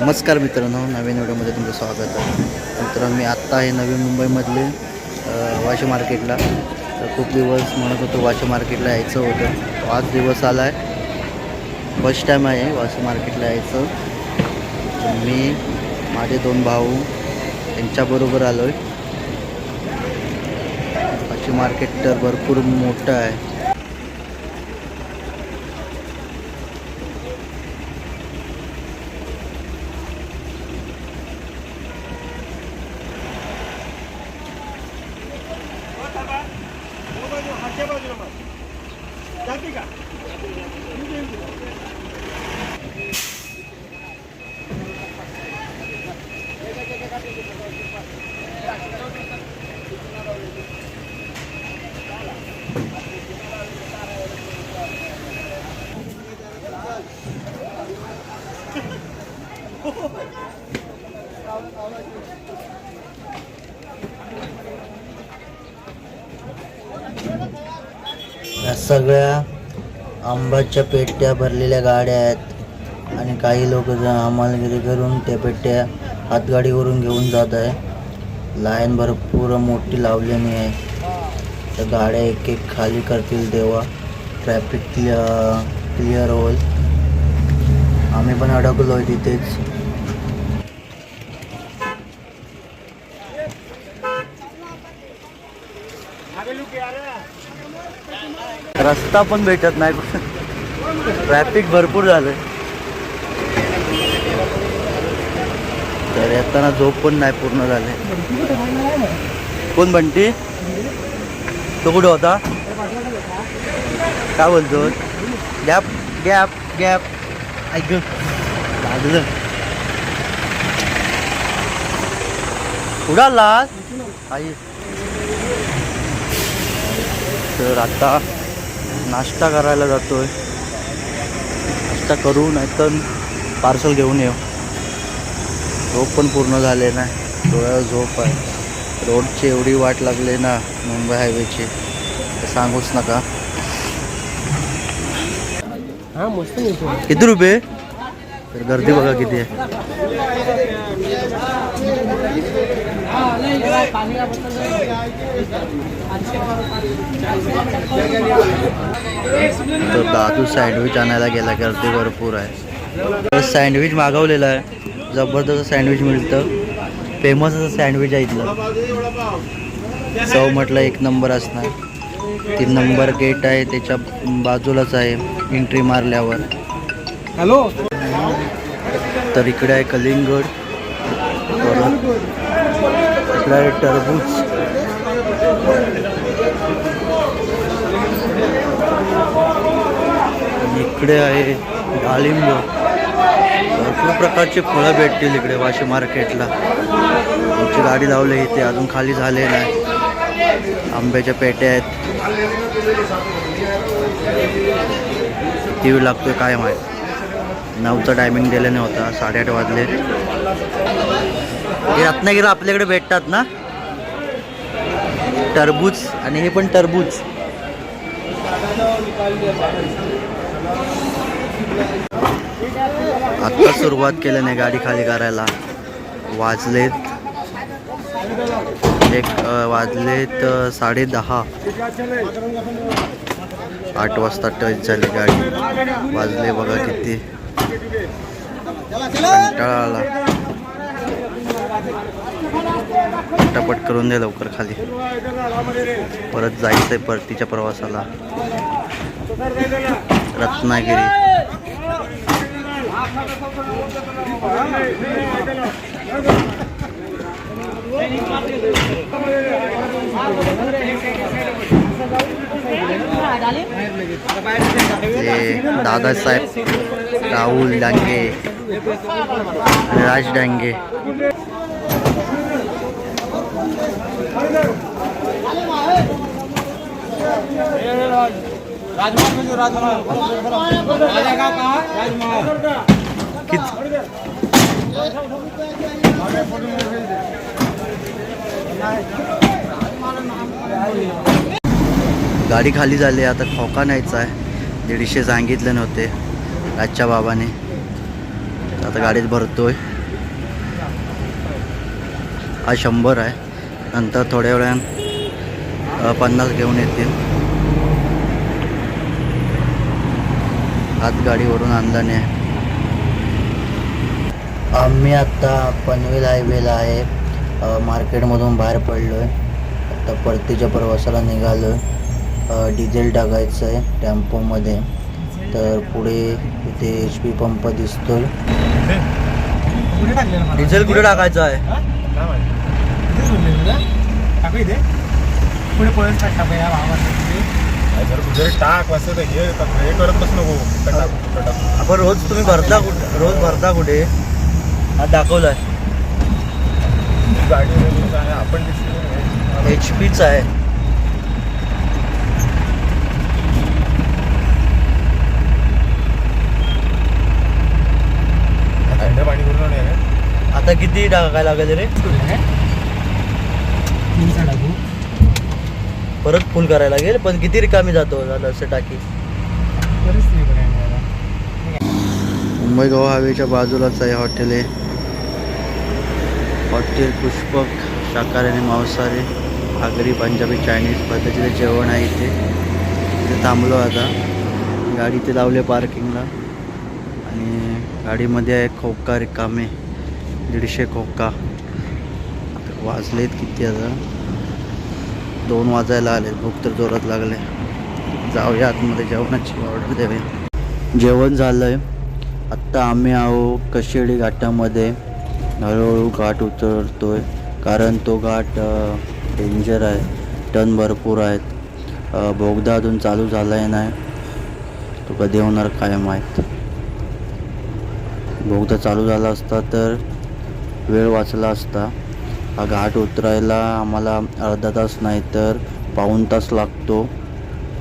नमस्कार मित्रांनो नवीन व्हिडिओमध्ये तुमचं स्वागत आहे. मित्रांनो मी आत्ता आहे नवी मुंबईमधले अ, वाशी मार्केटला. तर खूप दिवस म्हणत होतो वाशी मार्केटला यायचं होतं. पाच आज दिवस आला आहे फर्स्ट टाईम आहे वाशी मार्केटला यायचं. तर मी माझे दोन भाऊ यांच्याबरोबर आलो आहे वाशी मार्केट तर भरपूर मोठं आहे. 깨발지는 या सगळ्या आंब्याच्या पेट्या भरलेल्या गाड्या आहेत. आणि काही लोक हमालगिरी करून त्या पेट्या हातगाडीवरून घेऊन जात आहे. लाईन भरपूर मोठी लावलेली आहे. त्या गाड्या एक एक खाली करतील तेव्हा ट्रॅफिक क्लिअर क्लिअर होईल. आम्ही पण अडकलो आहे तिथेच. रस्ता पण भेटत नाही. ट्रॅफिक भरपूर झालं तर येताना झोप पण नाही पूर्ण झाले. कोण म्हणते तो कुठं होता? काय बोलतो? Gap gap gap. ऐक लागलं उडाला आई. तर आता नाश्ता करायला जातोय. नाश्ता करू नाहीतर पार्सल घेऊन येऊ. झोप पण पूर्ण झाले नाही. डोळ्यावर झोप आहे. रोडची एवढी वाट लागली ना मुंबई हायवेची तर सांगूच नका. हा किती रुपये? तर गर्दी बघा किती आहे. तर दादू सँडविच आणायला गेला गर्दी भरपूर आहे. सँडविच मागवलेलं आहे. जबरदस्त सँडविच मिळतं. फेमस असं सँडविच आहे इथलं. चव म्हटलं एक नंबर असणार. तीन नंबर गेट आहे त्याच्या बाजूलाच आहे एंट्री मारल्यावर. हॅलो तर इकडे आहे कलिंगड. परत इकडे आहे टरबूज आणि इकडे आहे डाळिंब भरपूर प्रकारचे फळं भेटतील इकडे वाशी मार्केटला. आमची गाडी लावली इथे अजून खाली झाले नाही. आंब्याच्या पेट्या आहेत. टी व्ही लागतोय काय माहीत. नऊचा टायमिंग दिल्याने होता साडेआठ वाजले. हे रत्नागिरी आपल्याकडे भेटतात ना? टरबूज आणि हे पण टरबूज. आत्ता सुरुवात नाही गाडी खाली करायला. वाजलेत. एक वाजलेत साडे दहा आठ वाजता टच झाली गाडी. वाजले बघा किती. कंटाळा आला. पटापट करून द्या लवकर खाली. परत जायचं आहे परतीच्या प्रवासाला. रत्नागिरी. दादासाहेब राहुल डांगे. राज डांगे. राजमहल. म्हणजे राजमहल राजा का कहा राजमहल. गाडी खाली झाली आता खोका न्यायचा आहे. दीडशे सांगितले नव्हते राजच्या बाबाने. आता गाडीत भरतोय. हा शंभर आहे. नंतर थोड्या वेळान पन्नास घेऊन येतील. हात गाडीवरून आणल्याने आम्ही आता पनवेल हायवेला आहे. मार्केटमधून बाहेर पडलो आहे आता परतीच्या प्रवासाला निघालो आहे डिझेल टाकायचं आहे टेम्पोमध्ये. तर पुढे इथे एच पी पंप दिसतोय. कुठे टाकलेलं मला डिझेल कुठे टाकायचं आहे जर तुझे टाक असं तर हे हे करत बस नको. कुठं टाक, कुठं टाक. आपण रोज तुम्ही भरता कुठे? रोज भरता कुठे? हा दाखवलाय. ही गाडी आहे आपण दिसली एच पीच आहे. थंड पाणी करून नाही आता किती टाकायला लागेल रे? तीनचा टाकू परत फुल करायला लागेल पण किती रिकामी जातो झालं असं टाकी. मुंबई गोवा हायवेच्या बाजूलाच आहे हॉटेल आहे हॉटेल पुष्पक शाकाहारी आणि मांसाहारी आगरी पंजाबी चायनीज पद्धतीचं जेवण आहे इथे. इथे थांबलो आता. गाडी इथे लावली पार्किंगला. आणि गाडीमध्ये आहे खोका रिकामे दीडशे खोका. वाजलेत किती आता? दोन वाजायला आले. भूक तर जोरात लागले. जाऊया आतमध्ये. जेवणाची ऑर्डर देऊया जेवण झालं आहे आत्ता आम्ही आहो कशेडी घाटामध्ये. हळूहळू घाट आहे कारण तो घाट डेंजर आहे. टन भरपूर आहेत. बोगदा अजून चालू झाला आहे नाही. तो कधी होणार काय माहीत. बोगदा चालू झाला असता तर वेळ वाचला असता. हा घाट उतरायला आम्हाला अर्धा तास नाही तर पाऊण तास लागतो.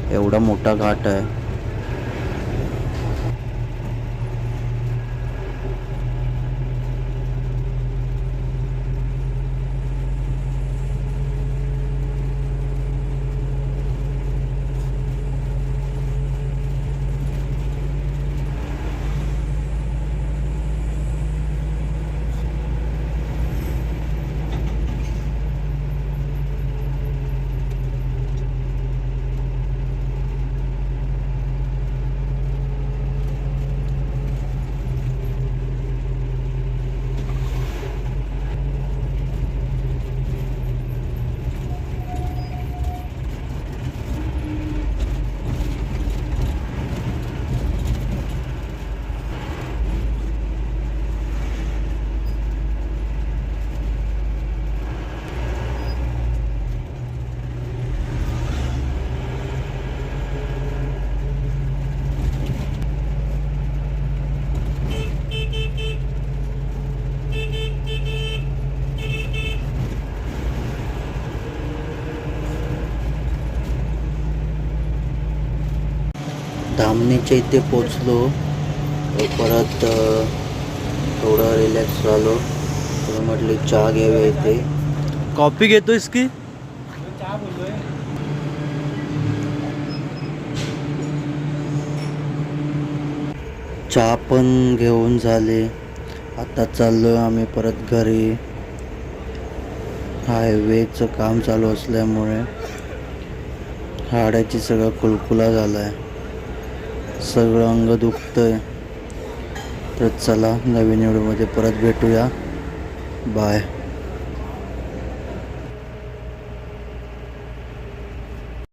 एवढा मोठा घाट आहे. धामणीच्या इथे पोचलो परत थोडं रिलॅक्स झालो. तर म्हटले चहा घ्यावे इथे. कॉफी घेतोयस की? चहा पण घेऊन झाले. आता चाललो आम्ही परत घरी. हायवेचं काम चालू असल्यामुळे हाडाची सगळं कुलकुला झाला आहे सगळं अंग दुखतंय. तर चला नवीन व्हिडिओमध्ये परत भेटूया. बाय.